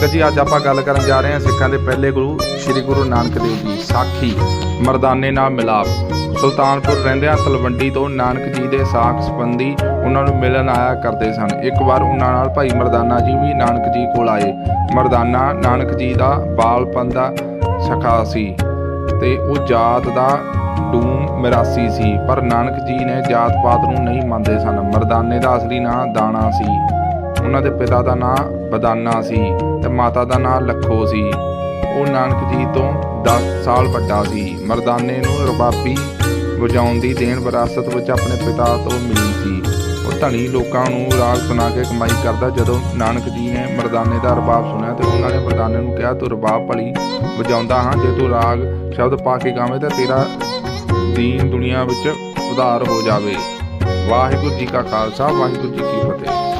ਤੇ ਜੀ ਅੱਜ ਆਪਾਂ ਗੱਲ ਕਰਨ ਜਾ ਰਹੇ ਹਾਂ ਸਿੱਖਾਂ ਦੇ ਪਹਿਲੇ ਗੁਰੂ, ਸ੍ਰੀ ਗੁਰੂ ਨਾਨਕ ਦੇਵ ਜੀ ਸਾਖੀ, ਮਰਦਾਨੇ ਨਾਲ ਮਿਲਾਪ। ਸੁਲਤਾਨਪੁਰ ਰਹਿੰਦਿਆਂ ਤਲਵੰਡੀ ਤੋਂ ਨਾਨਕ ਜੀ ਦੇ ਸਾਖ ਸੰਬੰਧੀ ਉਹਨਾਂ ਨੂੰ ਮਿਲਣ ਆਇਆ ਕਰਦੇ ਸਨ। ਇੱਕ ਵਾਰ ਉਹਨਾਂ ਨਾਲ ਭਾਈ ਮਰਦਾਨਾ ਜੀ ਵੀ ਨਾਨਕ ਜੀ ਕੋਲ ਆਏ। ਮਰਦਾਨਾ ਨਾਨਕ ਜੀ ਦਾ ਬਾਲਪਨ ਦਾ ਸਖਾ ਸੀ ਤੇ ਉਹ ਜਾਤ ਦਾ ਡੂਮ ਮਿਰਾਸੀ ਸੀ, ਪਰ ਨਾਨਕ ਜੀ ਨੇ ਜਾਤ ਪਾਤ ਨੂੰ ਨਹੀਂ ਮੰਨਦੇ ਸਨ। ਮਰਦਾਨੇ ਦਾ ਅਸਲੀ ਨਾਂ ਦਾਣਾ ਸੀ। ਉਹਨਾਂ ਦੇ ਪਿਤਾ ਦਾ ਨਾਂ ਬਦਾਨਾ ਸੀ ਤੇ ਮਾਤਾ ਦਾ ਨਾਂ ਲੱਖੋ ਸੀ। ਉਹ ਨਾਨਕ ਜੀ ਤੋਂ 10 ਸਾਲ ਵੱਡਾ ਸੀ। ਮਰਦਾਨੇ ਨੂੰ ਰਬਾਬੀ ਵਜਾਉਣ ਦੀ ਦੇਣ ਵਿਰਾਸਤ ਵਿੱਚ ਆਪਣੇ ਪਿਤਾ ਤੋਂ ਮਿਲੀ ਸੀ। ਉਹ ਧਨੀ ਲੋਕਾਂ ਨੂੰ ਰਾਗ ਸੁਣਾ ਕੇ ਕਮਾਈ ਕਰਦਾ ਜਦੋਂ ਨਾਨਕ ਜੀ ਨੇ ਮਰਦਾਨੇ ਦਾ ਰਬਾਬ ਸੁਣਿਆ ਤੇ ਉਹਨਾਂ ਨੇ ਮਰਦਾਨੇ ਨੂੰ ਕਿਹਾ, ਤੂੰ ਰਬਾਬ ਭਲੀ ਵਜਾਉਂਦਾ ਹਾਂ, ਜੇ ਤੂੰ ਰਾਗ ਸ਼ਬਦ ਪਾ ਕੇ ਗਾਵੇਂ ਤਾਂ ਤੇਰਾ ਦੀਨ ਦੁਨੀਆ ਵਿੱਚ ਉਧਾਰ ਹੋ ਜਾਵੇ। ਵਾਹਿਗੁਰੂ ਜੀ ਕਾ ਖਾਲਸਾ, ਵਾਹਿਗੁਰੂ ਜੀ ਕੀ ਫਤਿਹ।